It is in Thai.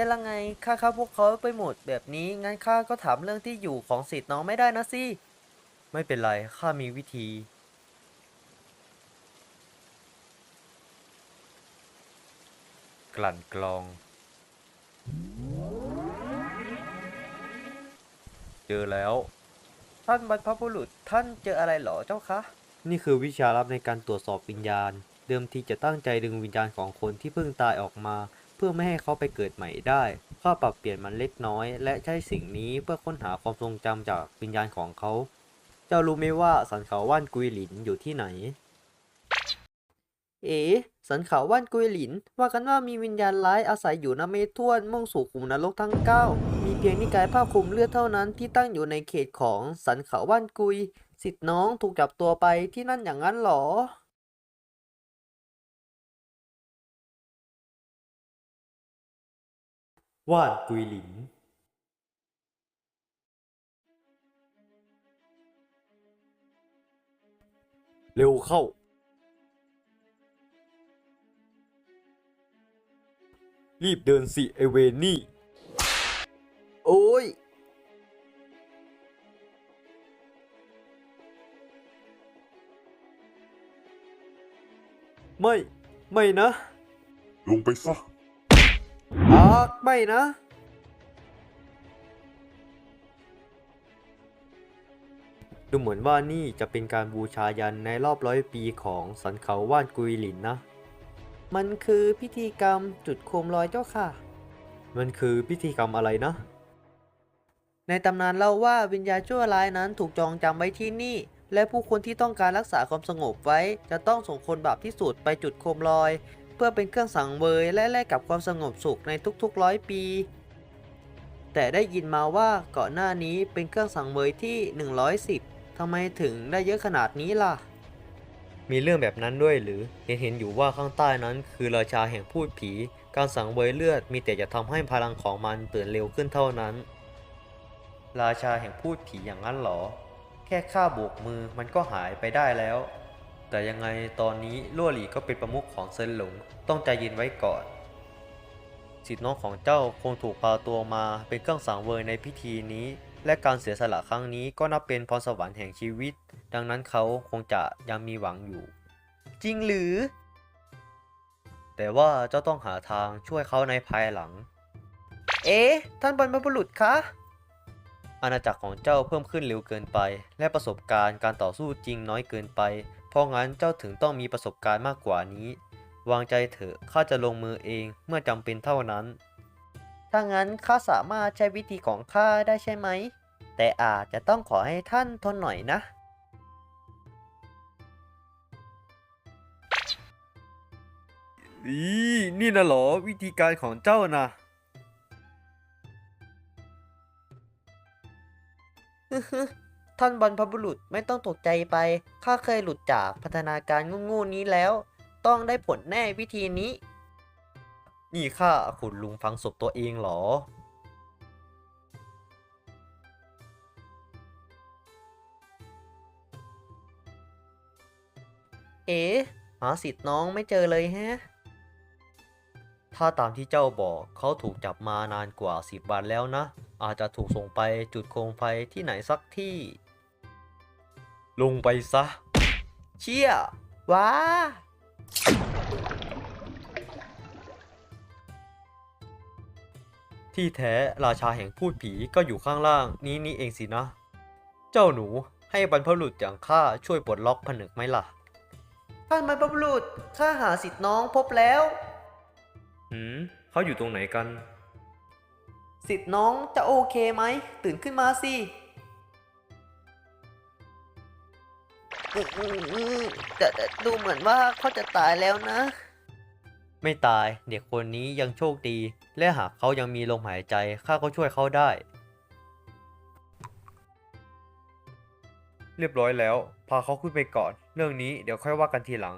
ย่ละไงข้าเข้าพวกเขาไปหมดแบบนี้งั้นข้าก็ถามเรื่องที่อยู่ของสิทธิ์น้องไม่ได้นะสิไม่เป็นไรข้ามีวิธี กลั่นกรอง เจอแล้ว ท่านบรรพบุรุษท่านเจออะไรเหรอเจ้าคะนี่คือวิชาลับในการตรวจสอบวิญญาณ เดิมทีจะตั้งใจดึงวิญญาณของคนที่เพิ่งตายออกมาเพื่อไม่ให้เขาไปเกิดใหม่ได้ข้าปรับเปลี่ยนมันเล็กน้อย และใช้สิ่งนี้เพื่อค้นหาความทรงจำจากวิญญาณของเขา เจ้ารู้ไหมว่าสันเขาว่านกุยหลินอยู่ที่ไหน เอ๋สันเขาว่านกุยหลิน ว่ากันว่ามีวิญญาณร้ายอาศัยอยู่ณเมทวนมุ่งสู่ขุมนรกทั้ง 9 มีเพียงนิกายผ้าคลุมเลือดเท่านั้นที่ตั้งอยู่ในเขตของสันเขาว่านกุย สิทธิ์น้องถูกจับตัวไปที่นั่นอย่างนั้นเหรอ ว่านกุยหลินเร็วเข้า รีบเดินสิไอเวนนี่ โอ้ย ไม่ ไม่นะ ลงไปซะ อาไม่นะ ดูเหมือนว่านี่จะเป็นการบูชายันในรอบร้อยปีของสันเขาว่านกุยหลินนะ มันคือพิธีกรรมจุดโคมลอยเจ้าค่ะ มันคือพิธีกรรมอะไรนะ ในตำนานเล่าว่าวิญญาณชั่วร้ายนั้นถูกจองจำไว้ที่นี่ และผู้คนที่ต้องการรักษาความสงบไว้ จะต้องส่งคนบาปที่สุดไปจุดโคมลอย พื่อเป็นเครื่องสังเวยและแลกกับความสงบสุขในทุกๆร้อยปี แต่ได้ยินมาว่าก่อนหน้านี้เป็นเครื่องสังเวยที่ 110ทำไมถึงได้เยอะขนาดนี้ล่ะ มีเรื่องแบบนั้นด้วยหรือเห็นเห็นอยู่ว่าข้างใต้นั้น คือราชาแห่งพูดผี การสังเวยเลือดมีแต่จะทำให้พลังของมันเตือนเร็วขึ้นเท่านั้น ราชาแห่งพูดผีอย่างนั้นหรอ แค่ข้าโบกมือมันก็หายไปได้แล้ว แต่ยังไงตอนนี้ลั่วหลี่ก็เป็นประมุขของเซินหลง ต้องใจเย็นไว้ก่อนสิทธิน้องของเจ้าคงถูกพาตัวมาเป็นเครื่องสังเวยในพิธีนี้ และการเสียสละครั้งนี้ก็นับเป็นพรสวรรค์แห่งชีวิต ดังนั้นเขาคงจะยังมีหวังอยู่ จริงหรือ แต่ว่าเจ้าต้องหาทางช่วยเขาในภายหลัง เอ๊ะ ท่านบรรพบุรุษคะ อาณาจักรของเจ้าเพิ่มขึ้นเร็วเกินไป และประสบการณ์การต่อสู้จริงน้อยเกินไป เพราะงั้นเจ้าถึงต้องมีประสบการณ์มากกว่านี้ วางใจเถอะข้าจะลงมือเองเมื่อจำเป็นเท่านั้น ถ้างั้นข้าสามารถใช้วิธีของข้าได้ใช่ไหม แต่อาจจะต้องขอให้ท่านทนหน่อยนะ อีนี่นะหรอวิธีการของเจ้านะ ท่านบรรพบุรุษไม่ต้องตกใจไป ข้าเคยหลุดจากพัฒนาการงูๆนี้แล้ว ต้องได้ผลแน่วิธีนี้ นี่ข้าขุนลุงฟังศพตัวเองเหรอ เอ๋หาสิทธิ์น้องไม่เจอเลยแฮะ ถ้าตามที่เจ้าบอกเขาถูกจับมานานกว่าสิบวันแล้วนะ อาจจะถูกส่งไปจุดโคมไฟที่ไหนสักที่ ลงไปซะ เชี่ยว้าที่แท้ราชาแห่งพูดผีก็อยู่ข้างล่างนี้นี่เองสินะ เจ้าหนูให้บรรพบุรุษอย่างข้าช่วยปลดล็อกผนึกไหมล่ะ ท่านบรรพบุรุษข้าหาสิทธิ์น้องพบแล้ว หืมเขาอยู่ตรงไหนกัน สิทธิ์น้องจะโอเคไหม ตื่นขึ้นมาสิอื้ออื้ออื้อแต่แต่ดูเหมือนว่าเขาจะตายแล้วนะ ไม่ตาย เด็กคนนี้ยังโชคดี และหากเขายังมีลมหายใจ ข้าก็ช่วยเขาได้ เรียบร้อยแล้ว พาเขาขึ้นไปก่อน เรื่องนี้เดี๋ยวค่อยว่ากันทีหลัง